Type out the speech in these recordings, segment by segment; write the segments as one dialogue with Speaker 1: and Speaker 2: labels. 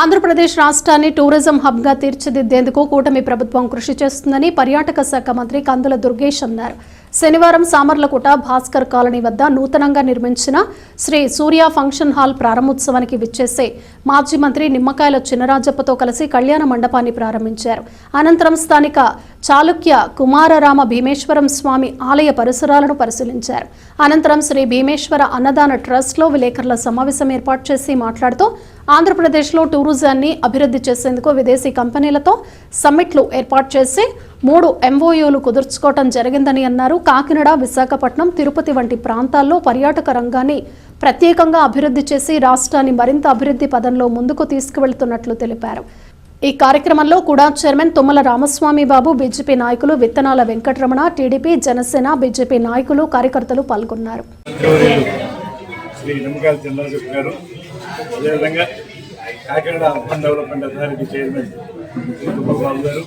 Speaker 1: ఆంధ్రప్రదేశ్ రాష్ట్రాన్ని టూరిజం హబ్గా తీర్చిదిద్దేందుకు కూటమి ప్రభుత్వం కృషి చేస్తుందని పర్యాటక శాఖ మంత్రి కందుల దుర్గేష్ అన్నారు. శనివారం సామర్లకుట భాస్కర్ కాలనీ వద్ద నూతనంగా నిర్మించిన శ్రీ సూర్య ఫంక్షన్ హాల్ ప్రారంభోత్సవానికి విచ్చేసే మాజీ మంత్రి నిమ్మకాయల చినరాజప్పతో కలిసి కళ్యాణ మండపాన్ని ప్రారంభించారు. అనంతరం స్థానిక చాళుక్య కుమారరామ భీమేశ్వరం స్వామి ఆలయ పరిసరాలను పరిశీలించారు. అనంతరం శ్రీ భీమేశ్వర అన్నదాన ట్రస్ట్లో విలేకరుల సమావేశం ఏర్పాటు చేసి మాట్లాడుతూ ఆంధ్రప్రదేశ్లో టూరిజాన్ని అభివృద్ధి చేసేందుకు విదేశీ కంపెనీలతో సమ్మిట్లు ఏర్పాటు చేసి మూడు ఎంఓయూలు కుదుర్చుకోవటం జరిగిందని అన్నారు. కాకినాడ విశాఖపట్నం తిరుపతి వంటి ప్రాంతాల్లో పర్యాటక రంగాన్ని ప్రత్యేకంగా అభివృద్ధి చేసి రాష్ట్రాన్ని మరింత అభివృద్ధి పదంలో ముందుకు తీసుకువెళ్తున్నట్లు తెలిపారు. ఈ కార్యక్రమంలో కూడా చైర్మన్ తుమ్మల రామస్వామి బాబు బీజేపీ నాయకులు విత్తనాల వెంకటరమణ టీడీపీ జనసేన బీజేపీ నాయకులు కార్యకర్తలు పాల్గొన్నారు.
Speaker 2: Kakinada urban development authority chairman garu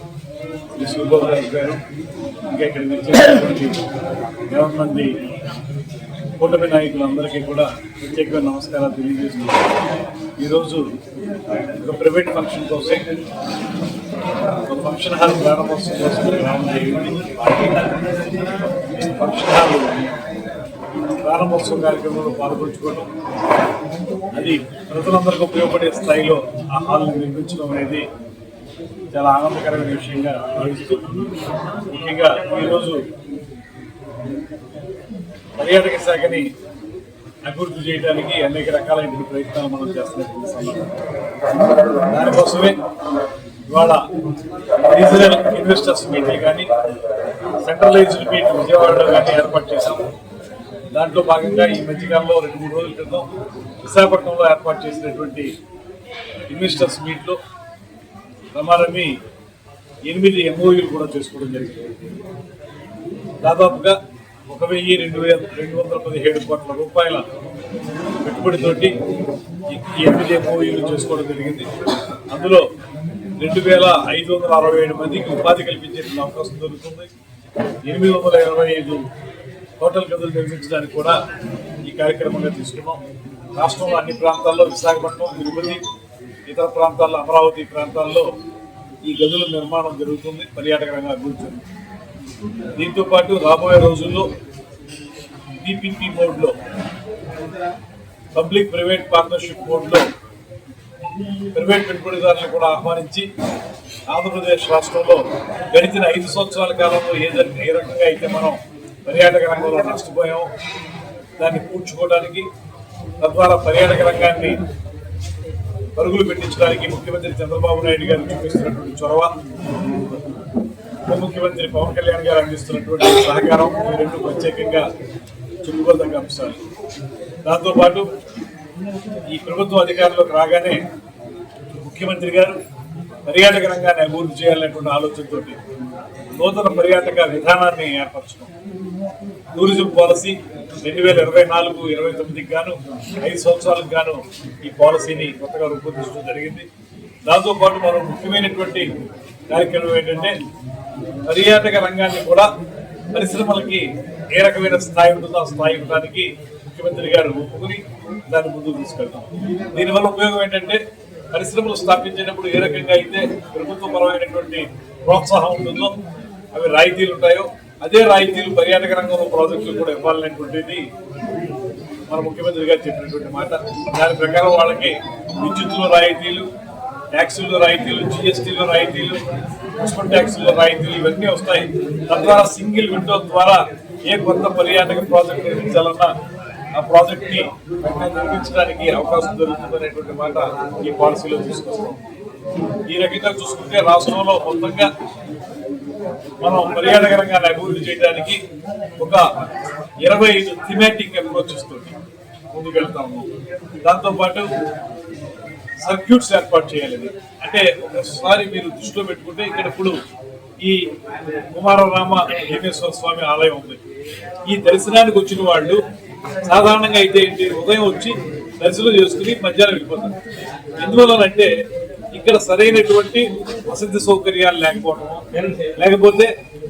Speaker 2: Shri Suryababu గారు ఇంకా ఇక్కడ వచ్చేటువంటి యాభై మంది కూటమి నాయకులందరికీ కూడా ప్రత్యేకంగా నమస్కారాలు తెలియజేస్తున్నాను. ఈరోజు ఒక ప్రైవేట్ ఫంక్షన్ కోసం ఒక ఫంక్షన్ హాల్ ప్రారంభోత్సవం కోసం ఫంక్షన్ హాల్ ప్రారంభోత్సవ కార్యక్రమంలో పాల్గొంచుకోవడం అది ప్రజలందరికీ ఉపయోగపడే స్థాయిలో ఆ హాల్ని నిర్మించడం అనేది చాలా ఆనందకరమైన విషయంగా భావిస్తూ ముఖ్యంగా ఈరోజు పర్యాటక శాఖని అభివృద్ధి చేయడానికి అనేక రకాలైన ప్రయత్నాలు మనం చేస్తున్నటువంటి సందర్భం. దానికోసమే ఇవాళ రీజనల్ ఇన్వెస్టర్స్ మీటింగ్ కానీ సెంట్రలైజ్డ్ మీట్ విజయవాడలో కానీ ఏర్పాటు చేశాము. దాంట్లో భాగంగా ఈ మధ్యకాలంలో రెండు మూడు రోజుల క్రితం విశాఖపట్నంలో ఏర్పాటు చేసినటువంటి ఇన్వెస్టర్స్ మీట్లో రమారమి ఎనిమిది ఎంఓయూలు కూడా చేసుకోవడం జరిగింది. దాదాపుగా ఒక వెయ్యి రెండు వేల రెండు వందల పదిహేడు కోట్ల రూపాయల పెట్టుబడితోటి ఈ ఎనిమిది ఎంఓయూలు చేసుకోవడం జరిగింది. అందులో రెండు వేల ఐదు వందల అరవై ఏడు మందికి ఉపాధి కల్పించే అవకాశం దొరుకుతుంది. ఎనిమిది వందల ఇరవై ఐదు హోటల్ గదులు నిర్మించడానికి కూడా ఈ కార్యక్రమంగా తీసుకున్నాం. రాష్ట్రంలో అన్ని ప్రాంతాల్లో విశాఖపట్నం తిరుపతి ఇతర ప్రాంతాల్లో అమరావతి ప్రాంతాల్లో ఈ గదుల నిర్మాణం జరుగుతుంది పర్యాటక రంగం అభివృద్ధి జరుగుతుంది దీంతో పాటు రాబోయే రోజుల్లో పీపీపీ మోడ్లో పబ్లిక్ ప్రైవేట్ పార్ట్నర్షిప్ మోడ్లో ప్రైవేట్ పెట్టుబడిదారులను కూడా ఆహ్వానించి ఆంధ్రప్రదేశ్ రాష్ట్రంలో గడిచిన ఐదు సంవత్సరాల కాలంలో ఏ ఏ రకంగా అయితే మనం పర్యాటక రంగంలో నష్టపోయాము దాన్ని పూడ్చుకోవడానికి తద్వారా పర్యాటక రంగాన్ని పరుగులు పెట్టించడానికి ముఖ్యమంత్రి చంద్రబాబు నాయుడు గారు చూపిస్తున్నటువంటి చొరవ ఉప ముఖ్యమంత్రి పవన్ కళ్యాణ్ గారు అందిస్తున్నటువంటి సహకారం ఈ రెండు ప్రత్యేకంగా చెప్పుకోదగ్గ అంశాలు దాంతోపాటు ఈ ప్రభుత్వ అధికారంలోకి రాగానే ముఖ్యమంత్రి గారు పర్యాటక రంగాన్ని అభివృద్ధి చేయాలనేటువంటి ఆలోచనతో నూతన పర్యాటక విధానాన్ని ఏర్పరచడం టూరిజం పాలసీ రెండు వేల ఇరవై నాలుగు ఇరవై తొమ్మిదికి గాను ఐదు సంవత్సరాలకు గాను ఈ పాలసీని కొత్తగా రూపొందించడం జరిగింది. దాంతోపాటు మనం ముఖ్యమైనటువంటి కార్యక్రమం ఏంటంటే పర్యాటక రంగాన్ని కూడా పరిశ్రమలకి ఏ రకమైన స్థాయి ఉంటుందో ఆ స్థాయి ఉండడానికి ముఖ్యమంత్రి గారు ఒప్పుకుని దాన్ని ముందుకు తీసుకెళ్తాం. దీనివల్ల ఉపయోగం ఏంటంటే పరిశ్రమలు స్థాపించేటప్పుడు ఏ రకంగా అయితే ప్రభుత్వ పరమైనటువంటి ప్రోత్సాహం ఉంటుందో అవి రాయితీలు ఉంటాయో అదే రాయితీలు పర్యాటక రంగంలో ప్రాజెక్టులు కూడా ఇవ్వాలనేటువంటిది మన ముఖ్యమంత్రి గారు చెప్పినటువంటి మాట. దాని ప్రకారం వాళ్ళకి విద్యుత్తులో రాయితీలు ట్యాక్సుల్లో రాయితీలు జిఎస్టీలో రాయితీలు మున్సిపల్ ట్యాక్సుల్లో రాయితీలు ఇవన్నీ వస్తాయి. తద్వారా సింగిల్ విండో ద్వారా ఏ కొత్త పర్యాటక ప్రాజెక్ట్ నిర్మించాలన్నా ఆ ప్రాజెక్ట్ని వెంటనే నిర్మించడానికి అవకాశం దొరుకుతుందనేటువంటి మాట ఈ పాలసీలో తీసుకొస్తాం. ఈ రకంగా చూసుకుంటే రాష్ట్రంలో మొత్తంగా మనం పర్యాటక రంగాన్ని అభివృద్ధి చేయడానికి ఒక ఇరవై ఐదు థిమాటిక్ అప్రోచెస్ తోటి ముందుకు వెళ్తాము దాంతోపాటు సర్క్యూట్స్ ఏర్పాటు చేయాలి. అంటే ఒకసారి మీరు దృష్టిలో పెట్టుకుంటే ఇక్కడ ఇప్పుడు ఈ కుమారరామ భీమేశ్వర స్వామి ఆలయం ఉంది. ఈ దర్శనానికి వచ్చిన వాళ్ళు సాధారణంగా అయితే ఏంటి? ఉదయం వచ్చి దర్శనం చేసుకుని మధ్యాహ్నం వెళ్ళిపోతారు. ఎందువలనంటే ఇక్కడ సరైనటువంటి వసతి సౌకర్యాలు లేకపోవడము లేకపోతే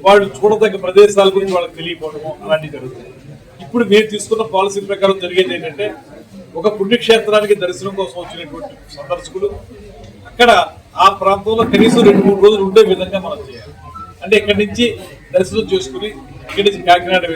Speaker 2: వాళ్ళు చూడదగ్గ ప్రదేశాల గురించి వాళ్ళకి తెలియకపోవడము అలాంటివి జరుగుతాయి. ఇప్పుడు మీరు తీసుకున్న పాలసీ ప్రకారం జరిగేది ఏంటంటే ఒక పుణ్యక్షేత్రానికి దర్శనం కోసం వచ్చినటువంటి సందర్శకులు అక్కడ ఆ ప్రాంతంలో కనీసం రెండు మూడు రోజులు ఉండే విధంగా మనం చేయాలి. అంటే ఇక్కడి నుంచి దర్శనం చేసుకుని ఇక్కడి నుంచి కాకినాడ వెళ్ళి